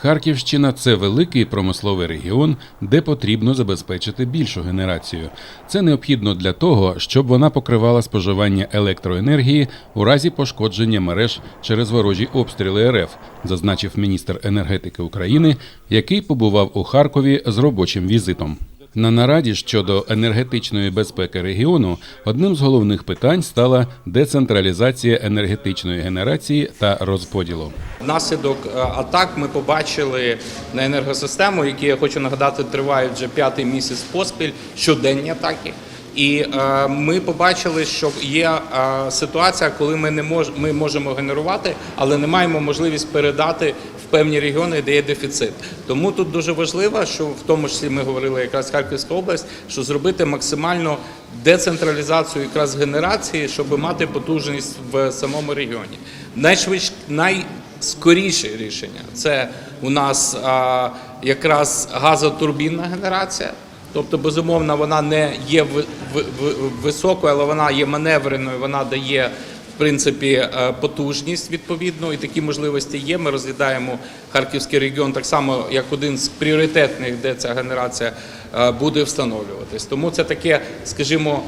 Харківщина це великий промисловий регіон, де потрібно забезпечити більшу генерацію. Це необхідно для того, щоб вона покривала споживання електроенергії у разі пошкодження мереж через ворожі обстріли РФ, зазначив міністр енергетики України, який побував у Харкові з робочим візитом. На нараді щодо енергетичної безпеки регіону одним з головних питань стала децентралізація енергетичної генерації та розподілу. Внаслідок е, атак ми побачили на енергосистему, які я хочу нагадати, тривають вже п'ятий місяць поспіль щоденні атаки. І е, ми побачили, що є е, ситуація, коли ми не мож, ми можемо генерувати, але не маємо можливість передати певні регіони, де є дефіцит. Тому тут дуже важливо, що в тому числі ми говорили якраз Харківська область, що зробити максимально децентралізацію якраз генерації, щоб мати потужність в самому регіоні. Найшвидш найскоріше рішення це у нас а, якраз газотурбінна генерація. Тобто, безумовно, вона не є ви- ви- ви- високою, але вона є маневреною, вона дає принципі е, потужність відповідно, і такі можливості є. Ми розглядаємо Харківський регіон так само як один з пріоритетних, де ця генерація е, буде встановлюватись. Тому це таке, скажімо,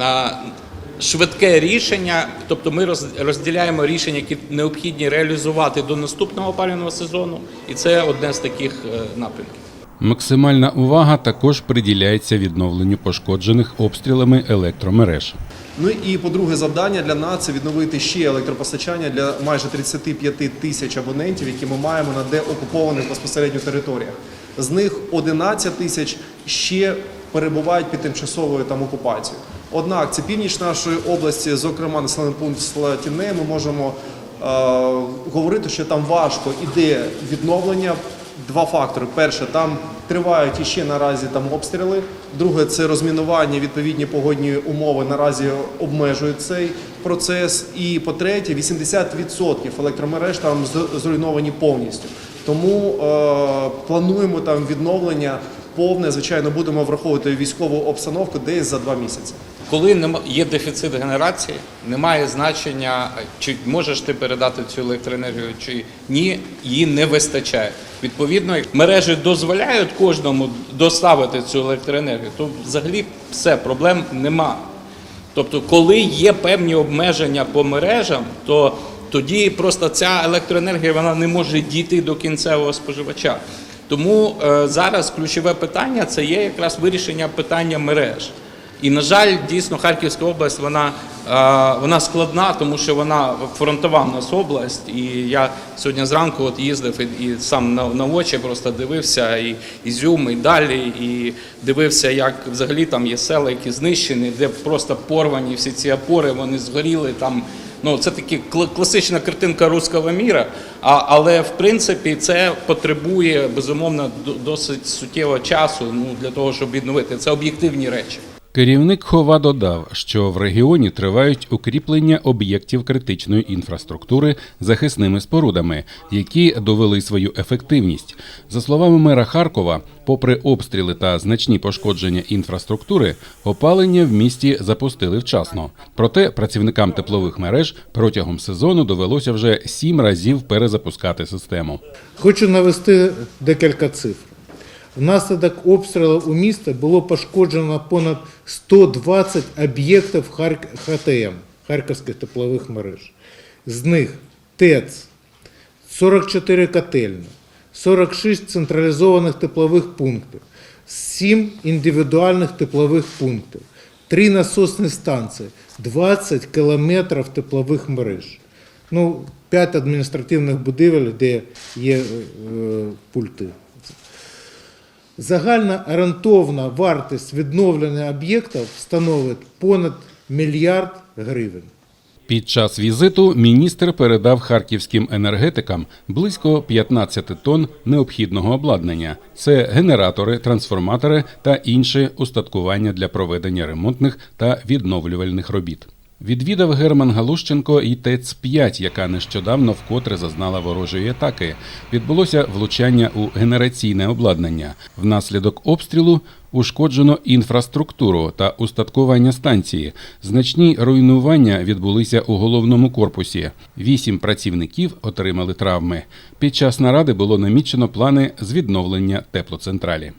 е, швидке рішення. Тобто, ми роз- розділяємо рішення, які необхідні реалізувати до наступного опалювального сезону, і це одне з таких напрямків. Максимальна увага також приділяється відновленню пошкоджених обстрілами електромереж. Ну і по-друге, завдання для нас це відновити ще електропостачання для майже 35 тисяч абонентів, які ми маємо на деокупованих безпосередньо територіях. З них 11 тисяч ще перебувають під тимчасовою там окупацією. Однак це північ нашої області, зокрема населений пункт Слатіне, ми можемо е, говорити, що там важко іде відновлення. Два фактори: перше, там тривають іще наразі там обстріли. Друге, це розмінування. Відповідні погодні умови наразі обмежують цей процес. І по-третє, 80% електромереж там зруйновані повністю. Тому е, плануємо там відновлення повне. Звичайно, будемо враховувати військову обстановку десь за два місяці. Коли є дефіцит генерації, немає значення, чи можеш ти передати цю електроенергію, чи ні, її не вистачає. Відповідно, мережі дозволяють кожному доставити цю електроенергію, то взагалі все, проблем нема. Тобто, коли є певні обмеження по мережам, то тоді просто ця електроенергія вона не може дійти до кінцевого споживача. Тому е, зараз ключове питання це є якраз вирішення питання мереж. І на жаль, дійсно Харківська область вона, е, вона складна, тому що вона фронтова в нас область. І я сьогодні зранку от їздив і, і сам на, на очі просто дивився і Ізюм, і далі, і дивився, як взагалі там є села, які знищені, де просто порвані всі ці опори, вони згоріли там. Ну, це такі класична картинка руського міра, а, але в принципі це потребує безумовно досить суттєвого часу ну, для того, щоб відновити. Це об'єктивні речі. Керівник Хова додав, що в регіоні тривають укріплення об'єктів критичної інфраструктури захисними спорудами, які довели свою ефективність. За словами мера Харкова, попри обстріли та значні пошкодження інфраструктури, опалення в місті запустили вчасно. Проте працівникам теплових мереж протягом сезону довелося вже сім разів перезапускати систему. Хочу навести декілька цифр. Внаслідок обстрілу у місті було пошкоджено понад 120 об'єктів ХТМ Харківських теплових мереж. З них ТЕЦ, 44 котельні, 46 централізованих теплових пунктів, 7 індивідуальних теплових пунктів, 3 насосні станції, 20 кілометрів теплових мереж. Ну, 5 адміністративних будівель, де є е, е, пульти. Загальна орієнтовна вартість відновлення об'єктів становить понад мільярд гривень. Під час візиту міністр передав харківським енергетикам близько 15 тонн необхідного обладнання. Це генератори, трансформатори та інше устаткування для проведення ремонтних та відновлювальних робіт. Відвідав Герман Галущенко і ТЕЦ-5, яка нещодавно вкотре зазнала ворожої атаки. Відбулося влучання у генераційне обладнання. Внаслідок обстрілу ушкоджено інфраструктуру та устаткування станції. Значні руйнування відбулися у головному корпусі. Вісім працівників отримали травми. Під час наради було намічено плани з відновлення теплоцентралі.